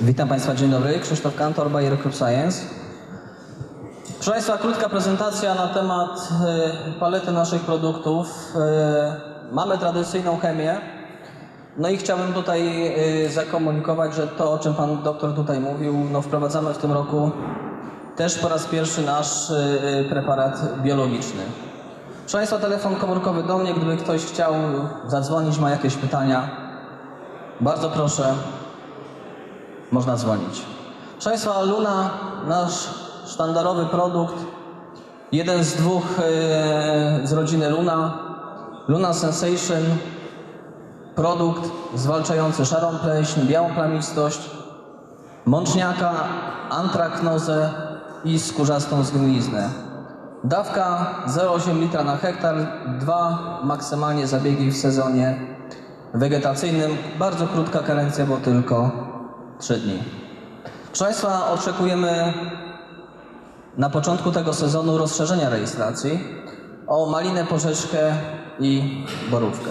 Witam Państwa, dzień dobry. Krzysztof Kantor, Bayer Crop Science. Proszę Państwa, krótka prezentacja na temat e, palety naszych produktów. E, Mamy tradycyjną chemię. No i chciałbym tutaj e, zakomunikować, że to, o czym Pan doktor tutaj mówił, no wprowadzamy w tym roku też po raz pierwszy nasz preparat biologiczny. Proszę Państwa, telefon komórkowy do mnie, gdyby ktoś chciał zadzwonić, ma jakieś pytania. Bardzo proszę, można dzwonić. Proszę Państwa, Luna, nasz sztandarowy produkt, jeden z dwóch e, z rodziny Luna, Luna Sensation, produkt zwalczający szarą pleśń, białą plamistość, mączniaka, antraknozę i skórzastą zgniliznę. Dawka 0,8 litra na hektar, dwa maksymalnie zabiegi w sezonie wegetacyjnym. Bardzo krótka karencja, bo tylko 3 dni. Proszę Państwa, oczekujemy na początku tego sezonu rozszerzenia rejestracji o malinę, porzeczkę i borówkę.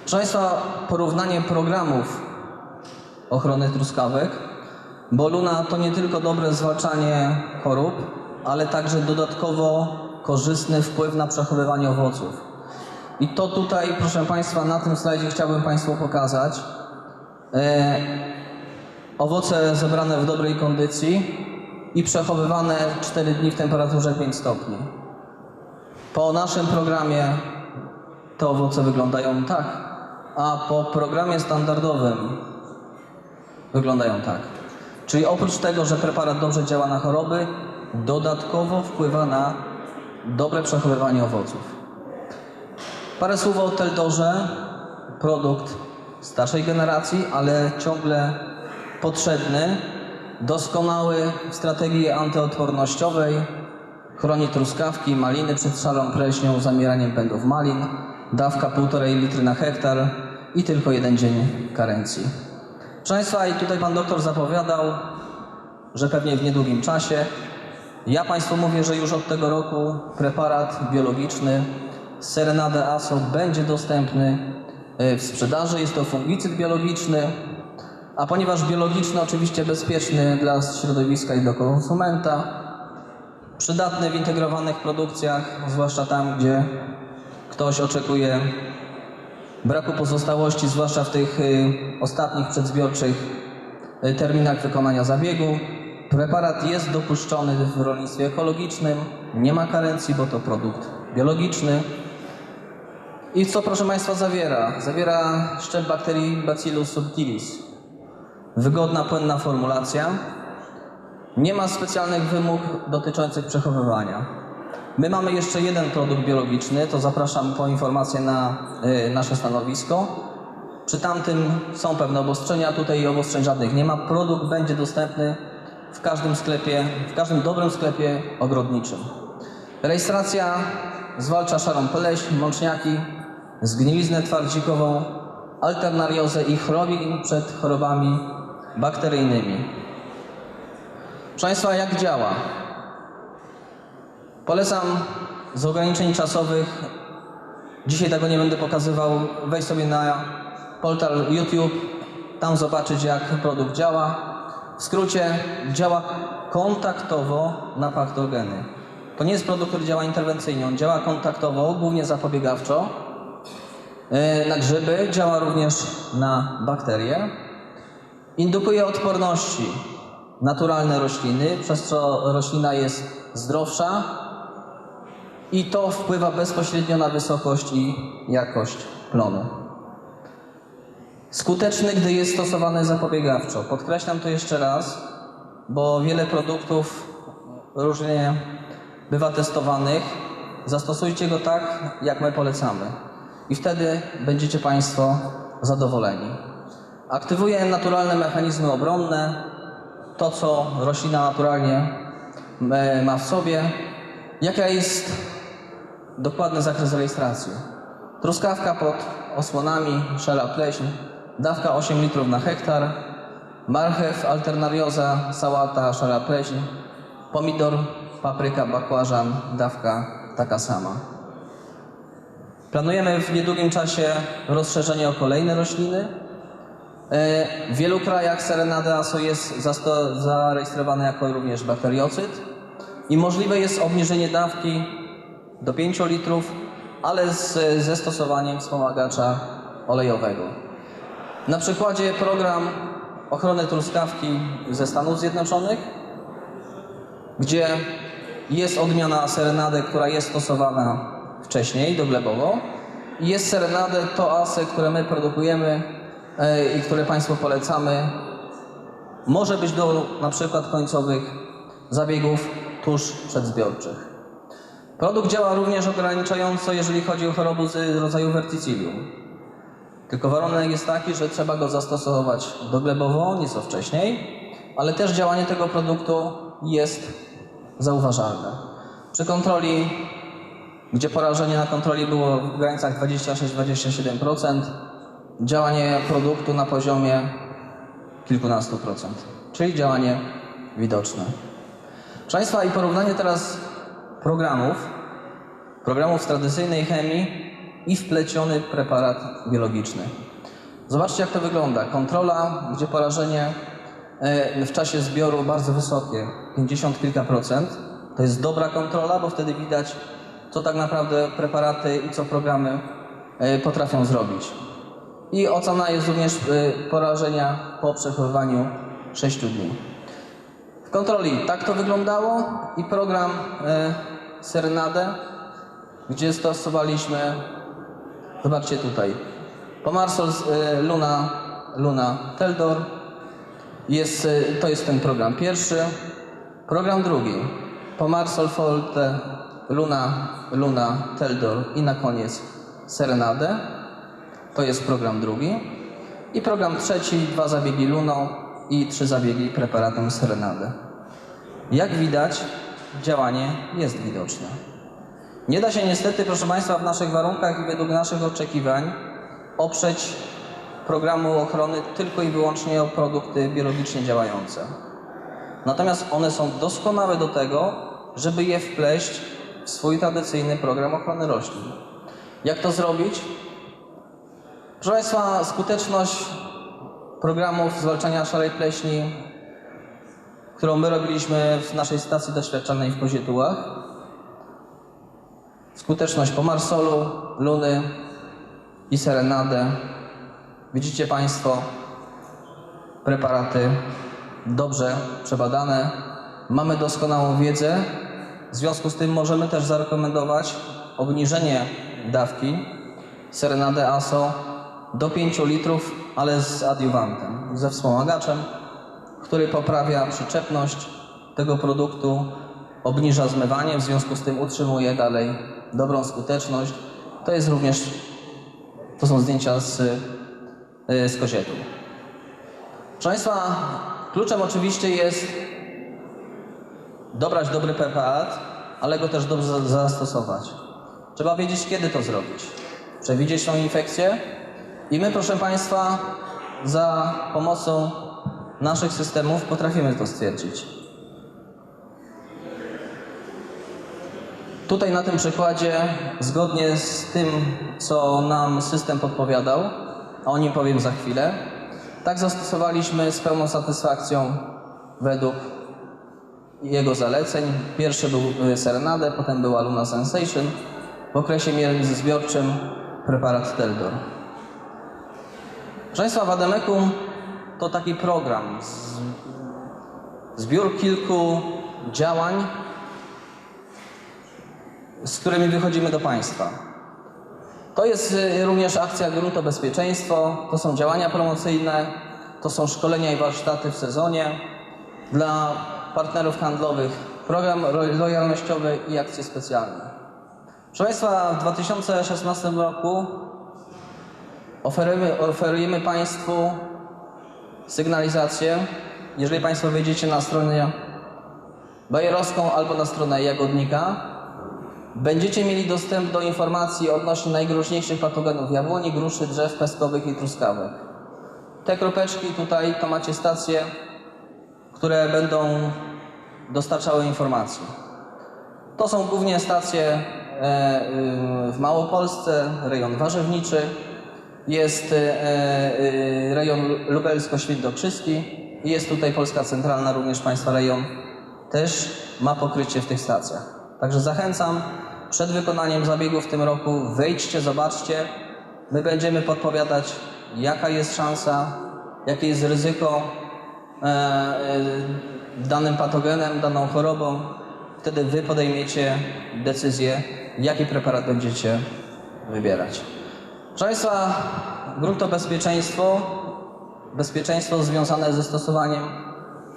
Proszę Państwa, porównanie programów ochrony truskawek, bo Luna to nie tylko dobre zwalczanie chorób, ale także dodatkowo korzystny wpływ na przechowywanie owoców. I to tutaj, proszę Państwa, na tym slajdzie chciałbym Państwu pokazać. E, owoce zebrane w dobrej kondycji i przechowywane 4 dni w temperaturze 5 stopni. Po naszym programie te owoce wyglądają tak, a po programie standardowym wyglądają tak. Czyli oprócz tego, że preparat dobrze działa na choroby, dodatkowo wpływa na dobre przechowywanie owoców. Parę słów o Teldorze. Produkt starszej generacji, ale ciągle potrzebny. Doskonały w strategii antyodpornościowej. Chroni truskawki, maliny przed szarą pleśnią, zamieraniem pędów malin. Dawka 1,5 litry na hektar i tylko jeden dzień karencji. Proszę Państwa, i tutaj Pan doktor zapowiadał, że pewnie w niedługim czasie. Ja Państwu mówię, że już od tego roku preparat biologiczny Serenade ASO będzie dostępny w sprzedaży. Jest to fungicyd biologiczny, a ponieważ biologiczny, oczywiście bezpieczny dla środowiska i dla konsumenta, przydatny w integrowanych produkcjach, zwłaszcza tam, gdzie ktoś oczekuje braku pozostałości, zwłaszcza w tych y, ostatnich przedzbiorczych y, terminach wykonania zabiegu. Preparat jest dopuszczony w rolnictwie ekologicznym, nie ma karencji, bo to produkt biologiczny. I co proszę Państwa zawiera? Zawiera szczep bakterii Bacillus subtilis. Wygodna, płynna formulacja. Nie ma specjalnych wymóg dotyczących przechowywania. My mamy jeszcze jeden produkt biologiczny, to zapraszam po informację na y, nasze stanowisko. Przy tamtym są pewne obostrzenia, tutaj obostrzeń żadnych nie ma. Produkt będzie dostępny w każdym sklepie, w każdym dobrym sklepie ogrodniczym. Rejestracja zwalcza szarą pleśń, mączniaki, zgniliznę twardzikową, alternariozę i chroni przed chorobami bakteryjnymi. Proszę Państwa, jak działa? Polecam z ograniczeń czasowych, dzisiaj tego nie będę pokazywał, wejdź sobie na portal YouTube, tam zobaczyć jak produkt działa. W skrócie działa kontaktowo na patogeny. To nie jest produkt, który działa interwencyjnie, on działa kontaktowo, głównie zapobiegawczo na grzyby, działa również na bakterie. Indukuje odporności naturalne rośliny, przez co roślina jest zdrowsza i to wpływa bezpośrednio na wysokość i jakość plonu. Skuteczny, gdy jest stosowany zapobiegawczo. Podkreślam to jeszcze raz, bo wiele produktów różnie bywa testowanych. Zastosujcie go tak, jak my polecamy. I wtedy będziecie Państwo zadowoleni. Aktywuje naturalne mechanizmy obronne, to co roślina naturalnie e, ma w sobie. Jaka jest dokładny zakres rejestracji? Truskawka pod osłonami, szara pleśń, dawka 8 litrów na hektar, marchew, alternarioza, sałata, szara pleśń, pomidor, papryka, bakłażan, dawka taka sama. Planujemy w niedługim czasie rozszerzenie o kolejne rośliny. E, W wielu krajach Serenade ASO jest zarejestrowane jako również bakteriocyd i możliwe jest obniżenie dawki do 5 litrów, ale z, ze stosowaniem wspomagacza olejowego. Na przykładzie program ochrony truskawki ze Stanów Zjednoczonych, gdzie jest odmiana serenady, która jest stosowana wcześniej, doglebowo. Jest serenady to asy, które my produkujemy e, i które Państwu polecamy. Może być do na przykład końcowych zabiegów tuż przedzbiorczych. Produkt działa również ograniczająco, jeżeli chodzi o choroby z rodzaju verticillium. Tylko warunek jest taki, że trzeba go zastosować doglebowo, nieco wcześniej, ale też działanie tego produktu jest zauważalne. Przy kontroli, gdzie porażenie na kontroli było w granicach 26-27%, działanie produktu na poziomie kilkunastu procent, czyli działanie widoczne. Proszę Państwa, i porównanie teraz programów, programów z tradycyjnej chemii i wpleciony preparat biologiczny. Zobaczcie, jak to wygląda. Kontrola, gdzie porażenie e, w czasie zbioru bardzo wysokie, 50 kilka procent. To jest dobra kontrola, bo wtedy widać, co tak naprawdę preparaty i co programy e, potrafią zrobić. I ocena jest również e, porażenia po przechowywaniu 6 dni. W kontroli tak to wyglądało i program e, Serenade, gdzie stosowaliśmy, zobaczcie tutaj, Pomarsol Luna, Luna Teldor, jest, to jest ten program pierwszy. Program drugi, Pomarsol Folte Luna, Luna Teldor i na koniec Serenade, to jest program drugi. I program trzeci, dwa zabiegi Luną i trzy zabiegi preparatem Serenade. Jak widać, działanie jest widoczne. Nie da się niestety, proszę Państwa, w naszych warunkach i według naszych oczekiwań oprzeć programu ochrony tylko i wyłącznie o produkty biologicznie działające. Natomiast one są doskonałe do tego, żeby je wpleść swój tradycyjny program ochrony roślin. Jak to zrobić? Proszę Państwa, skuteczność programów zwalczania szarej pleśni, którą my robiliśmy w naszej stacji doświadczalnej w Kozietułach, skuteczność Pomarsolu, Luny i Serenadę. Widzicie Państwo preparaty dobrze przebadane. Mamy doskonałą wiedzę. W związku z tym możemy też zarekomendować obniżenie dawki Serenade ASO do 5 litrów, ale z adiuwantem, ze wspomagaczem, który poprawia przyczepność tego produktu, obniża zmywanie, w związku z tym utrzymuje dalej dobrą skuteczność. To jest również, to są zdjęcia z, y, z kozietu. Proszę Państwa, kluczem oczywiście jest dobrać dobry preparat, ale go też dobrze za- zastosować. Trzeba wiedzieć, kiedy to zrobić. Przewidzieć tą infekcję i my, proszę Państwa, za pomocą naszych systemów potrafimy to stwierdzić. Tutaj na tym przykładzie, zgodnie z tym, co nam system podpowiadał, a o nim powiem za chwilę, tak zastosowaliśmy z pełną satysfakcją według jego zaleceń. Pierwszy był y, Serenade, potem była Luna Sensation. W okresie międzyzbiorczym preparat Teldor. Proszę Państwa, Wademekum to taki program, zbiór kilku działań, z którymi wychodzimy do Państwa. To jest y, również akcja Gruntobezpieczeństwo, to są działania promocyjne, to są szkolenia i warsztaty w sezonie dla partnerów handlowych, program ro- lojalnościowy i akcje specjalne. Proszę Państwa, w 2016 roku oferujemy, oferujemy Państwu sygnalizację. Jeżeli Państwo wejdziecie na stronę bajerowską albo na stronę Jagodnika, będziecie mieli dostęp do informacji odnośnie najgroźniejszych patogenów jabłoni, gruszy, drzew pestkowych i truskawek. Te kropeczki tutaj to macie stacje, które będą dostarczały informacji. To są głównie stacje e, y, w Małopolsce, rejon warzywniczy. jest e, e, rejon lubelsko-świętokrzyski i jest tutaj Polska Centralna, również Państwa rejon też ma pokrycie w tych stacjach. Także zachęcam, przed wykonaniem zabiegu w tym roku wejdźcie, zobaczcie. My będziemy podpowiadać, jaka jest szansa, jakie jest ryzyko danym patogenem, daną chorobą. Wtedy Wy podejmiecie decyzję, jaki preparat będziecie wybierać. Proszę Państwa, gruntobezpieczeństwo, bezpieczeństwo związane ze stosowaniem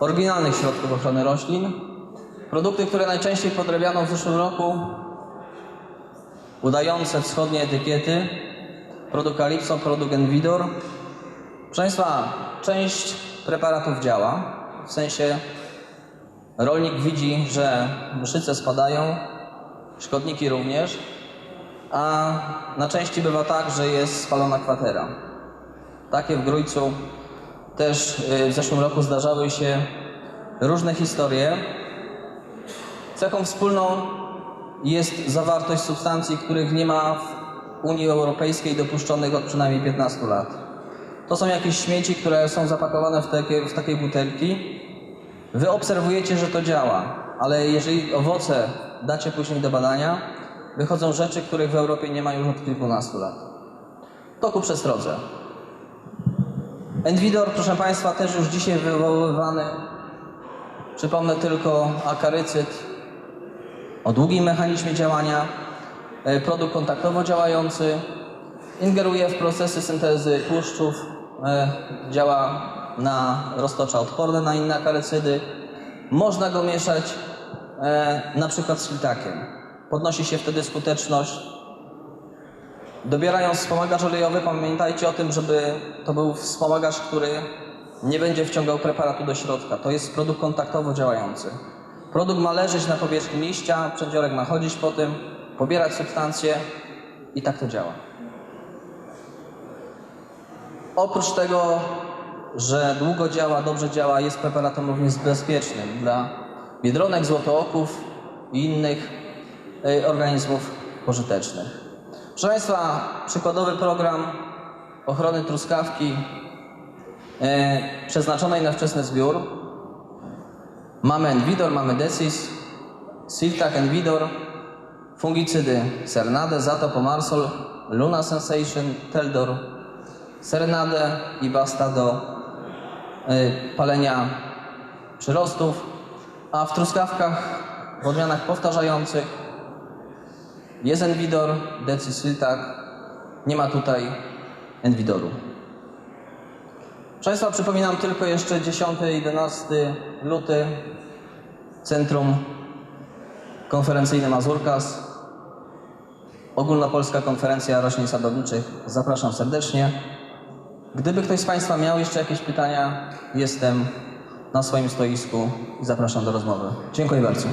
oryginalnych środków ochrony roślin. Produkty, które najczęściej podrabiano w zeszłym roku, udające wschodnie etykiety, produkt Calypso, produkt Envidor. Proszę Państwa, część preparatów działa, w sensie rolnik widzi, że mszyce spadają, szkodniki również, a na części bywa tak, że jest spalona kwatera. Takie w Grójcu też y, w zeszłym roku zdarzały się różne historie. Cechą wspólną jest zawartość substancji, których nie ma w Unii Europejskiej dopuszczonych od przynajmniej 15 lat. To są jakieś śmieci, które są zapakowane w takie, w takie butelki. Wy obserwujecie, że to działa, ale jeżeli owoce dacie później do badania, wychodzą rzeczy, których w Europie nie ma już od kilkunastu lat. To ku przestrodze. Envidor, proszę Państwa, też już dzisiaj wywoływany. Przypomnę tylko akarycyd o długim mechanizmie działania, e, produkt kontaktowo działający, ingeruje w procesy syntezy tłuszczów, działa na roztocza odporne na inne akarycydy. Można go mieszać e, na przykład z filtakiem. Podnosi się wtedy skuteczność. Dobierając wspomagacz olejowy, pamiętajcie o tym, żeby to był wspomagacz, który nie będzie wciągał preparatu do środka. To jest produkt kontaktowo działający. Produkt ma leżeć na powierzchni liścia, przedziorek ma chodzić po tym, pobierać substancje i tak to działa. Oprócz tego, że długo działa, dobrze działa, jest preparatem również bezpiecznym dla biedronek, złotooków i innych y, organizmów pożytecznych. Proszę Państwa, przykładowy program ochrony truskawki y, przeznaczonej na wczesny zbiór. Mamy Envidor, mamy Decis, Siltac Envidor, fungicydy Cernade, Zato, Pomarsol, Luna Sensation, Teldor, Serenade i Basta do y, palenia przyrostów, a w truskawkach w odmianach powtarzających jest Envidor, Decis, Siltac, nie ma tutaj Envidoru. Proszę Państwa, przypominam tylko jeszcze 10-11 luty, Centrum Konferencyjne Mazurkas, Ogólnopolska Konferencja Roślin Sadowniczych. Zapraszam serdecznie. Gdyby ktoś z Państwa miał jeszcze jakieś pytania, jestem na swoim stoisku i zapraszam do rozmowy. Dziękuję bardzo.